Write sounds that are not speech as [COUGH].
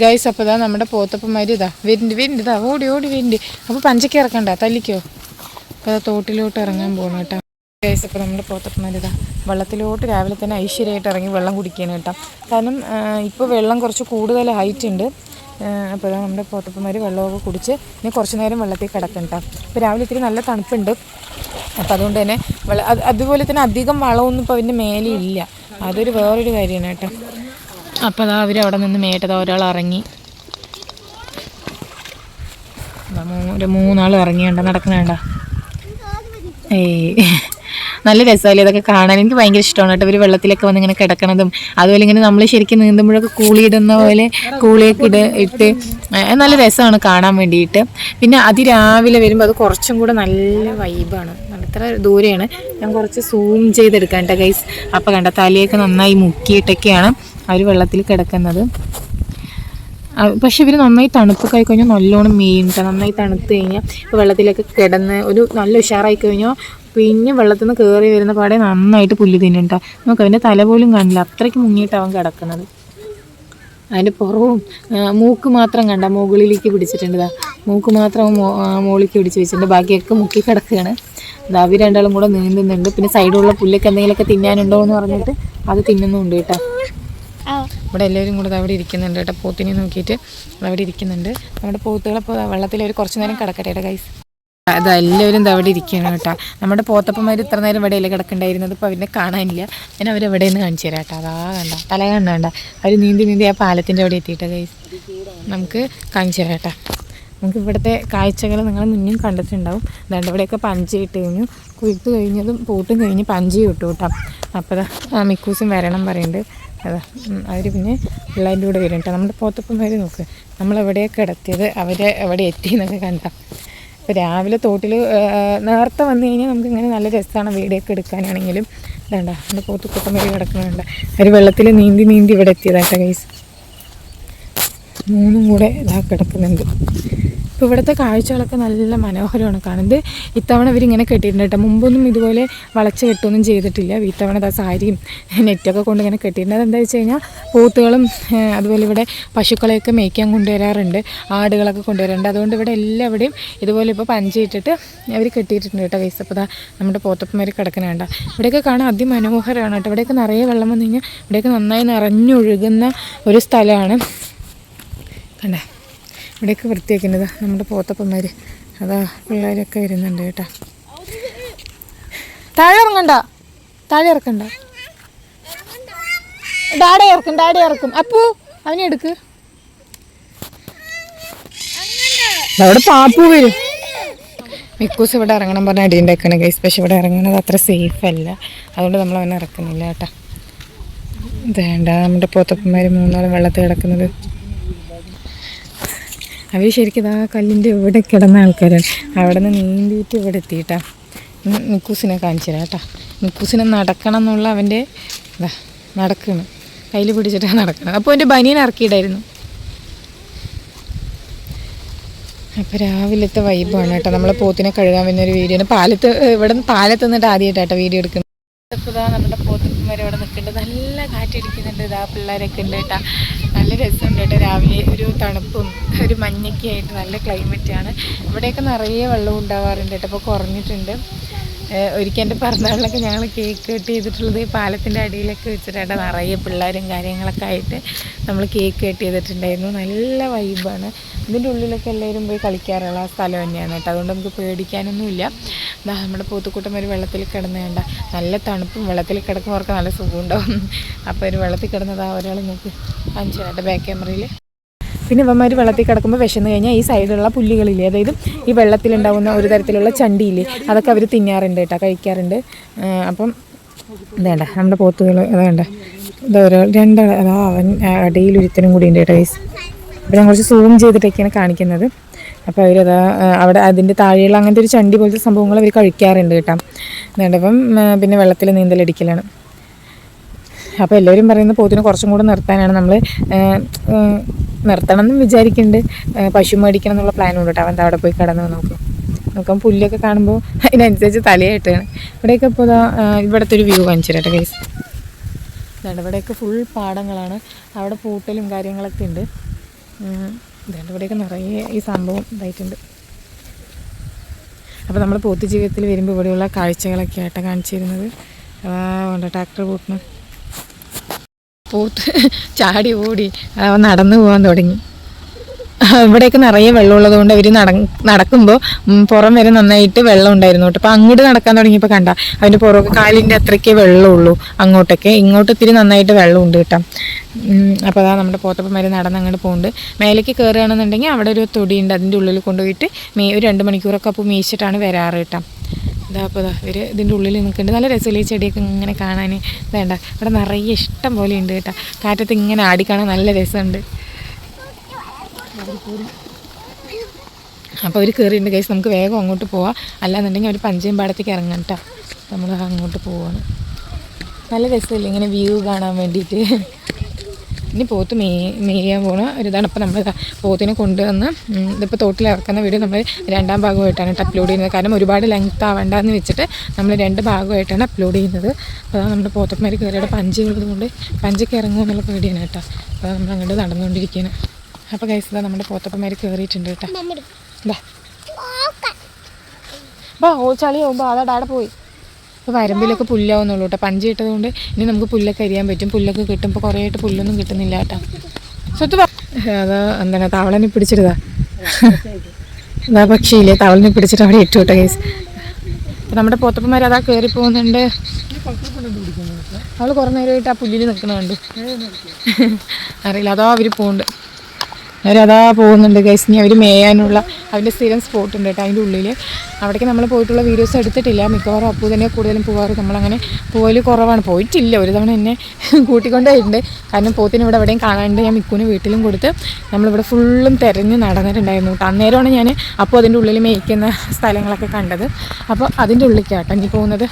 Guys അപ്പോൾ ഇതാ നമ്മുടെ പോത്തപ്പന്മാർ ഇതാ വരുന്നുണ്ട് വരുന്നുണ്ട് ഇതാ ഓടി ഓടി വരുന്നുണ്ട് അപ്പോൾ പഞ്ചയ്ക്ക് ഇറക്കണ്ട തല്ലിക്കോ. അപ്പോൾ തോട്ടിലോട്ട് ഇറങ്ങാൻ പോകണം കേട്ടോ. ഗൈസ് അപ്പോൾ നമ്മുടെ പോത്തപ്പന്മാർ ഇതാ വെള്ളത്തിലോട്ട് രാവിലെ തന്നെ ഐശ്വര്യമായിട്ട് ഇറങ്ങി വെള്ളം കുടിക്കണം കേട്ടോ. കാരണം ഇപ്പോൾ വെള്ളം കുറച്ച് കൂടുതൽ ഹൈറ്റ് ഉണ്ട്. അപ്പോൾ ഇതാ നമ്മുടെ പോത്തപ്പന്മാർ വെള്ളമൊക്കെ കുടിച്ച് ഇനി കുറച്ച് നേരം വെള്ളത്തിൽ കിടക്കും കേട്ടോ. രാവിലെ ഇത്തിരി നല്ല തണുപ്പുണ്ട്. അപ്പോൾ അതുകൊണ്ട് തന്നെ അതുപോലെ തന്നെ അധികം വളമൊന്നും ഇപ്പോൾ അതിന്റെ മേലെ ഇല്ല. അതൊരു വേറൊരു കാര്യമാണ് കേട്ടോ. അപ്പോൾ അതാ അവർ അവിടെ നിന്ന് മേട്ടത് ഒരാൾ ഇറങ്ങി. ഒരു മൂന്നാൾ ഇറങ്ങിയണ്ട. നടക്കണേണ്ട ഏയ്. നല്ല രസമല്ലേ ഇതൊക്കെ കാണാൻ? എനിക്ക് ഭയങ്കര ഇഷ്ടമാണ് കേട്ടോ. ഇവർ വെള്ളത്തിലൊക്കെ വന്ന് ഇങ്ങനെ കിടക്കണതും. അതുപോലെ ഇങ്ങനെ നമ്മൾ ശരിക്കും നീന്തുമ്പോഴൊക്കെ കൂളിയിടുന്ന പോലെ കൂളിയൊക്കെ ഇട ഇട്ട് നല്ല രസമാണ് കാണാൻ വേണ്ടിയിട്ട്. പിന്നെ അതിരാവിലെ വരുമ്പോൾ അത് കുറച്ചും കൂടെ നല്ല വൈബാണ്. ഇത്ര ദൂരെയാണ്. ഞാൻ കുറച്ച് സൂം ചെയ്തെടുക്കാൻ കേട്ടോ ഗൈസ് അപ്പോൾ കണ്ട തലയൊക്കെ നന്നായി മുക്കിയിട്ടൊക്കെയാണ്. അവർ വെള്ളത്തിൽ കിടക്കുന്നത്. പക്ഷെ ഇവർ നന്നായി തണുപ്പൊക്കെ ആയി കഴിഞ്ഞാൽ നല്ലോണം മീനിട്ട നന്നായി തണുത്ത് കഴിഞ്ഞാൽ വെള്ളത്തിലൊക്കെ കിടന്ന് ഒരു നല്ല ഉഷാറായി കഴിഞ്ഞാൽ പിന്നെ വെള്ളത്തിൽ നിന്ന് കയറി വരുന്ന പാടെ നന്നായിട്ട് പുല്ല് തിന്നുണ്ട നമുക്ക് അവന്റെ തല പോലും കാണില്ല. അത്രയ്ക്ക് മുങ്ങിയിട്ടാവും കിടക്കുന്നത്. അതിന്റെ പുറവും മൂക്ക് മാത്രം കണ്ട മുകളിലേക്ക് പിടിച്ചിട്ടുണ്ട് മൂക്ക് മാത്രം മുകളിലേക്ക് പിടിച്ച് വെച്ചിട്ടുണ്ട്. ബാക്കിയൊക്കെ മുക്കി കിടക്കുകയാണ്. അവർ രണ്ടാളും കൂടെ നീന്തുന്നുണ്ട്. പിന്നെ സൈഡിലുള്ള പുല്ലൊക്കെ എന്തെങ്കിലുമൊക്കെ തിന്നാനുണ്ടോ എന്ന് പറഞ്ഞിട്ട് അത് തിന്നുന്നുണ്ട് കേട്ടോ. ഇവിടെ എല്ലാവരും കൂടെ അവിടെ ഇരിക്കുന്നുണ്ട് കേട്ടോ. പോത്തിനെ നോക്കിയിട്ട് അവിടെ ഇരിക്കുന്നുണ്ട്. നമ്മുടെ പോത്തുകളപ്പോൾ വെള്ളത്തിൽ ഒരു കുറച്ച് നേരം കിടക്കട്ടെ കേട്ടോ ഗൈസ് അതാ എല്ലാവരും അവിടെ ഇരിക്കുകയാണ് കേട്ടോ. നമ്മുടെ പോത്തപ്പന്മാർ ഇത്ര നേരം ഇവിടെ അല്ലേ കിടക്കണ്ടായിരുന്നത്? ഇപ്പോൾ അവരെ കാണാനില്ല. ഞാൻ അവരെവിടെ നിന്ന് കാണിച്ചു തരാം കേട്ടോ. അതാ കണ്ട. തല കണ്ട അവർ നീന്തി നീന്തി ആ പാലത്തിന്റെ അവിടെ എത്തിയിട്ടാ ഗൈസ് നമുക്ക് കാണിച്ചു തരാം കേട്ടോ. നമുക്ക് ഇവിടുത്തെ കാഴ്ചകൾ നിങ്ങൾ മുന്നും കണ്ടിട്ടുണ്ടാവും. അതുകൊണ്ട് ഇവിടെയൊക്കെ പഞ്ച് ഇട്ട് കഴിഞ്ഞു. കുഴുത്ത് കഴിഞ്ഞതും പൂട്ടും കഴിഞ്ഞ് പഞ്ച് കിട്ടും. കേട്ടോ അപ്പോൾ മിക്കൂസും വരണം പറയുന്നുണ്ട്. അതാ. അവർ പിന്നെ പിള്ളേന്റെ കൂടെ വരും കേട്ടോ. നമ്മുടെ പോത്തപ്പന്മാർ നോക്ക്. നമ്മൾ എവിടെയൊക്കെ കിടത്തിയത്? അവരെ എവിടെ എത്തി എന്നൊക്കെ കണ്ട. അപ്പോൾ രാവിലെ തോട്ടിൽ നേരത്തെ വന്നു കഴിഞ്ഞാൽ നമുക്ക് ഇങ്ങനെ നല്ല രസമാണ് വീടൊക്കെ എടുക്കാനാണെങ്കിലും. വേണ്ട നമ്മുടെ പോത്തുക്കുട്ടന്മാർ കിടക്കുന്നുണ്ട്. അവർ വെള്ളത്തിൽ നീന്തി നീന്തി ഇവിടെ എത്തിയതാട്ടോ ഗൈസ് മൂന്നും കൂടെ ഇതാ കിടക്കുന്നുണ്ട്. ഇപ്പോൾ ഇവിടുത്തെ കാഴ്ചകളൊക്കെ നല്ല മനോഹരമാണ്. കാണുന്നത് ഇത്തവണ ഇവരിങ്ങനെ കെട്ടിയിട്ടുണ്ട് കേട്ടോ. മുമ്പൊന്നും ഇതുപോലെ വളച്ച് കെട്ടൊന്നും ചെയ്തിട്ടില്ല. ഇത്തവണ ഇതാ സാരിയും നെറ്റൊക്കെ കൊണ്ട് ഇങ്ങനെ കെട്ടിയിട്ടുണ്ട്. അതെന്താ വെച്ച് കഴിഞ്ഞാൽ പോത്തുകളും അതുപോലെ ഇവിടെ പശുക്കളെയൊക്കെ മേയ്ക്കാൻ കൊണ്ടുവരാറുണ്ട്. ആടുകളൊക്കെ കൊണ്ടുവരാറുണ്ട്. അതുകൊണ്ട് ഇവിടെ എല്ലാവിടെയും ഇതുപോലെ ഇപ്പോൾ പഞ്ചിട്ടിട്ട് അവർ കെട്ടിയിട്ടുണ്ട് കേട്ടോ. വയസ്സപ്പം അപ്പോൾ നമ്മുടെ പോത്തപ്പന്മാർ കിടക്കുന്ന വേണ്ട ഇവിടെയൊക്കെ കാണാൻ അതിമനോഹരമാണ് കേട്ടോ. ഇവിടെയൊക്കെ നിറയെ വെള്ളം വന്നു കഴിഞ്ഞാൽ ഇവിടെയൊക്കെ നന്നായി നിറഞ്ഞൊഴുകുന്ന ഒരു സ്ഥലമാണ്. കണ്ടേ? ഇവിടെയൊക്കെ വൃത്തിയാക്കുന്നത് നമ്മുടെ പോത്തപ്പന്മാർ അതാ പിള്ളേരൊക്കെ വരുന്നുണ്ട് കേട്ടോ. താഴെ ഇറങ്ങണ്ട. താഴെ ഇറക്കണ്ട. ഡാഡി ഇറക്കും ഡാഡി ഇറക്കും. അപ്പു അവനെ എടുക്ക്. അവിടെ പാപ്പു വരും. മിക്കൂസ് ഇവിടെ ഇറങ്ങണം പറഞ്ഞ അടിയുണ്ടാക്കണ ഗൈസ് പക്ഷെ ഇവിടെ ഇറങ്ങുന്നത് അത്ര സേഫ് അല്ല. അതുകൊണ്ട് നമ്മൾ അവനെ ഇറക്കുന്നില്ല കേട്ടോ. വേണ്ട നമ്മുടെ പോത്തപ്പന്മാർ മൂന്നാളും വെള്ളത്തിൽ കിടക്കുന്നത്. അവർ ശരിക്കും ആ കല്ലിന്റെ ഇവിടെ കിടന്ന ആൾക്കാരാണ് അവിടെ നിന്ന് നീന്തിയിട്ട് ഇവിടെ എത്തിയിട്ടാ. നിക്കൂസിനെ കാണിച്ചു തരാം കേട്ടോ. നിക്കൂസിനെ നടക്കണം എന്നുള്ള അവന്റെ ഇതാ നടക്കണം. കയ്യിൽ പിടിച്ചിട്ടാണ് നടക്കുന്നത് അപ്പോൾ എന്റെ ബനിയൻ ഇറക്കിയിടായിരുന്നു. അപ്പോൾ രാവിലത്തെ വൈബാണ് കേട്ടോ. നമ്മളെ പോത്തിനെ കഴുകാൻ വരുന്ന ഒരു വീഡിയോ ആണ്. പാലത്ത് ഇവിടെ നിന്ന് പാലത്ത് നിന്നിട്ട് ആദ്യമായിട്ടാട്ടോ വീഡിയോ എടുക്കുന്നത്. ഇതാ നമ്മുടെ പോത്തുമാർ ഇവിടെ നിൽക്കുന്നുണ്ട്. നല്ല കാറ്റടിക്കുന്നുണ്ട്. ഇതാ പിള്ളേരൊക്കെ ഉണ്ട് കേട്ടാ. നല്ല രസമുണ്ട് കേട്ടോ. രാവിലെ ഒരു തണുപ്പും ഒരു മഞ്ഞൊക്കെ ആയിട്ട് നല്ല ക്ലൈമറ്റാണ് ഇവിടെയൊക്കെ നിറയെ വെള്ളം ഉണ്ടാവാറുണ്ട് കേട്ടോ. അപ്പോൾ കുറഞ്ഞിട്ടുണ്ട്. ഒരിക്കൽ എന്റെ പിറന്നാളിലൊക്കെ ഞങ്ങൾ കേക്ക് കട്ട് ചെയ്തിട്ടുള്ളത് ഈ പാലത്തിന്റെ അടിയിലൊക്കെ വെച്ചിട്ടാണ്. നിറയെ പിള്ളേരും കാര്യങ്ങളൊക്കെ ആയിട്ട് നമ്മൾ കേക്ക് കട്ട് ചെയ്തിട്ടുണ്ടായിരുന്നു. നല്ല വൈബാണ് ഇതിന്റെ ഉള്ളിലൊക്കെ എല്ലാവരും പോയി കളിക്കാറുള്ള സ്ഥലം തന്നെയാണ് കേട്ടോ. അതുകൊണ്ട് നമുക്ക് പേടിക്കാനൊന്നുമില്ല. ദാ നമ്മുടെ പൂത്തുക്കൂട്ടം ഒരു വെള്ളത്തിൽ കിടന്ന് വേണ്ട നല്ല തണുപ്പും വെള്ളത്തിൽ കിടക്കുന്നവർക്ക് നല്ല സുഖമുണ്ടാവും അപ്പോൾ ഒരു വെള്ളത്തിൽ കിടന്നതാ ഒരാൾ നോക്ക്. കാണിച്ചു ബാക്ക് ക്യാമറയിൽ പിന്നെ ഇവന്മാർ വെള്ളത്തിൽ കിടക്കുമ്പോൾ വിശന്ന് കഴിഞ്ഞാൽ ഈ സൈഡിലുള്ള പുല്ലുകളില്ലേ അതായത് ഈ വെള്ളത്തിലുണ്ടാകുന്ന ഒരു തരത്തിലുള്ള ചണ്ടിയില്ലേ അതൊക്കെ അവർ തിന്നാറുണ്ട് കേട്ടോ കഴിക്കാറുണ്ട്. അപ്പം ഇതേണ്ട നമ്മുടെ പോത്തുകൾ അതേണ്ട ഇതാ ഒരാൾ രണ്ടാൾ അതാ അവൻ അടിയിൽ ഒരുത്തനും കൂടി ഉണ്ട് കേട്ടോ അപ്പോൾ ഞാൻ കുറച്ച് സൂം ചെയ്തിട്ടൊക്കെയാണ് കാണിക്കുന്നത്. അപ്പോൾ അവരതാ അവിടെ അതിന്റെ താഴെയുള്ള അങ്ങനത്തെ ഒരു ചണ്ടി പോലത്തെ സംഭവങ്ങൾ അവർ കഴിക്കാറുണ്ട് കേട്ടോ. വേണ്ട അപ്പം പിന്നെ വെള്ളത്തിൽ നീന്തലടിക്കലാണ് അപ്പോൾ എല്ലാവരും പറയുന്നത് പോത്തിനെ കുറച്ചും കൂടെ നിർത്താനാണ് നമ്മൾ നിർത്തണം എന്നും വിചാരിക്കുന്നുണ്ട് പശു മേടിക്കണം എന്നുള്ള പ്ലാൻ ഉണ്ട് കേട്ടോ. അവൻ അവിടെ പോയി കടന്നു നോക്കും. നോക്കാം പുല്ലൊക്കെ കാണുമ്പോൾ അതിനനുസരിച്ച് തലയായിട്ടാണ് ഇവിടെയൊക്കെ ഇപ്പോൾ ഇവിടുത്തെ ഒരു വ്യൂ കാണിച്ചു ഗൈസ് ഇതാണ് ഇവിടെയൊക്കെ ഫുൾ പാടങ്ങളാണ്. അവിടെ പൂട്ടലും കാര്യങ്ങളൊക്കെ ഉണ്ട്. ഇവിടെയൊക്കെ നിറയെ ഈ സംഭവം ഇതായിട്ടുണ്ട്. അപ്പോൾ നമ്മൾ പോത്ത് ജീവിതത്തിൽ വരുമ്പോൾ ഇവിടെയുള്ള കാഴ്ചകളൊക്കെ ആയിട്ടാണ് കാണിച്ചിരുന്നത് ഉണ്ട് ട്രാക്ടർ കൂട്ടണം പോത്ത് ചാടി ഓടി അവൻ നടന്നു പോകാൻ തുടങ്ങി. ഇവിടെയൊക്കെ നിറയെ വെള്ളമുള്ളത് കൊണ്ട് അവർ നട നടക്കുമ്പോൾ പുറം വരെ നന്നായിട്ട് വെള്ളം ഉണ്ടായിരുന്നു കേട്ടോ. അപ്പോൾ അങ്ങോട്ട് നടക്കാൻ തുടങ്ങിയപ്പോൾ കണ്ട അതിന്റെ പുറകെ കാലിന്റെ അത്രയ്ക്കേ വെള്ളമുള്ളൂ. അങ്ങോട്ടൊക്കെ ഇങ്ങോട്ട് ഇത്തിരി നന്നായിട്ട് വെള്ളമുണ്ട് കേട്ടോ. അപ്പോൾ അതാ നമ്മുടെ പോത്തപ്പന്മാർ നടന്ന് അങ്ങോട്ട് പോകുന്നുണ്ട് മേലേക്ക് കയറുകയാണെന്നുണ്ടെങ്കിൽ അവിടെ ഒരു തൊടിയുണ്ട്. അതിന്റെ ഉള്ളിൽ കൊണ്ടുപോയിട്ട് മേ ഒരു രണ്ട് മണിക്കൂറൊക്കെ അപ്പോൾ മേയിച്ചിട്ടാണ് വരാറ് കേട്ടോ. ഇതാ അപ്പോൾ ഇവർ ഇതിന്റെ ഉള്ളിൽ നിൽക്കുന്നുണ്ട്. നല്ല രസമില്ല ഈ ചെടിയൊക്കെ ഇങ്ങനെ കാണാൻ? വേണ്ട ഇവിടെ നിറയെ ഇഷ്ടം പോലെ ഉണ്ട് കേട്ടോ. കാറ്റത്ത് ഇങ്ങനെ ആടിക്കാണാൻ നല്ല രസമുണ്ട്. അപ്പോൾ അവർ കയറിയിട്ടുണ്ട് കേസ് നമുക്ക് വേഗം അങ്ങോട്ട് പോവാം. അല്ലാന്നുണ്ടെങ്കിൽ അവർ പഞ്ചയം പാടത്തേക്ക് ഇറങ്ങാം കേട്ടോ. നമ്മൾ അങ്ങോട്ട് പോവാണ്. നല്ല രസമില്ല ഇങ്ങനെ വ്യൂ കാണാൻ വേണ്ടിയിട്ട്. ഇനി പോത്ത് മേ മേയാൻ പോണ ഒരു ഇതാണ് അപ്പോൾ നമ്മൾ പോത്തിനെ കൊണ്ടുവന്ന് ഇതിപ്പോൾ തോട്ടിൽ ഇറക്കുന്ന വീഡിയോ നമ്മൾ രണ്ടാം ഭാഗമായിട്ടാണ് അപ്ലോഡ് ചെയ്യുന്നത്. കാരണം ഒരുപാട് ലെങ്ത് ആവേണ്ടെന്ന് വെച്ചിട്ട് നമ്മൾ രണ്ട് ഭാഗമായിട്ടാണ് അപ്ലോഡ് ചെയ്യുന്നത്. അപ്പോൾ നമ്മുടെ പോത്തന്മാർ കയറിയുടെ പഞ്ചുള്ളത് കൊണ്ട് പഞ്ചൊക്കെ ഇറങ്ങുമോ എന്നുള്ള പേടിയാണ് കേട്ടോ. അപ്പോൾ നമ്മൾ അങ്ങോട്ട് നടന്നുകൊണ്ടിരിക്കുകയാണ് അപ്പോൾ കൈസ് ഇതാ നമ്മുടെ പോത്തപ്പന്മാർ കയറിയിട്ടുണ്ട് കേട്ടോ. ഇതാ ബാ ഓ ചളി പോകുമ്പോൾ അതാ പോയി. ഇപ്പോൾ വരമ്പിലൊക്കെ പുല്ലാവുന്നുള്ളൂ കേട്ടോ. പഞ്ച് ഇട്ടത് കൊണ്ട് ഇനി നമുക്ക് പുല്ലൊക്കെ അരിയാൻ പറ്റും. പുല്ലൊക്കെ കിട്ടുമ്പോൾ കുറേ ആയിട്ട് പുല്ലൊന്നും കിട്ടുന്നില്ല കേട്ടോ. സ്വത്ത് അത് എന്താണ് തവളനെ പിടിച്ചിരുതാ അതാ പക്ഷിയില്ലേ തവളനെ പിടിച്ചിട്ട് അവിടെ ഇട്ടു കേട്ടോ കേസ് അപ്പം നമ്മുടെ പോത്തപ്പന്മാർ അതാ കയറി പോകുന്നുണ്ട്. അവൾ കുറേ നേരമായിട്ട് ആ പുല്ലിൽ നിൽക്കണുണ്ട് അറിയില്ല അതോ അവർ പോകുന്നുണ്ട് അവരതാ പോകുന്നുണ്ട് ഗൈസ് ഇനി അവർ മേയാനുള്ള അവന്റെ സ്ഥിരം സ്പോട്ട് ഉണ്ട് കേട്ടോ അതിന്റെ ഉള്ളിൽ അവിടേക്ക് നമ്മൾ പോയിട്ടുള്ള വീഡിയോസ് എടുത്തിട്ടില്ല. മിക്കവാറും അപ്പു തന്നെ കൂടുതലും പോകാറ് നമ്മളങ്ങനെ പോകൽ കുറവാണ്. പോയിട്ടില്ല. ഒരു തവണ എന്നെ [LAUGHS] കൂട്ടിക്കൊണ്ടായിട്ടുണ്ട്. കാരണം പോത്തിന് ഇവിടെ എവിടെയും കാണാണ്ട് ഞാൻ മിക്കുവിന് വീട്ടിലും കൊടുത്ത് നമ്മളിവിടെ ഫുള്ളും തിരഞ്ഞ് നടന്നിട്ടുണ്ടായിരുന്നു കേട്ടോ. അന്നേരമാണ് ഞാൻ അപ്പോൾ അതിന്റെ ഉള്ളിൽ മേയ്ക്കുന്ന സ്ഥലങ്ങളൊക്കെ കണ്ടത്. അപ്പോൾ അതിന്റെ ഉള്ളിലേക്കാട്ടോ ഇനി പോകുന്നത്.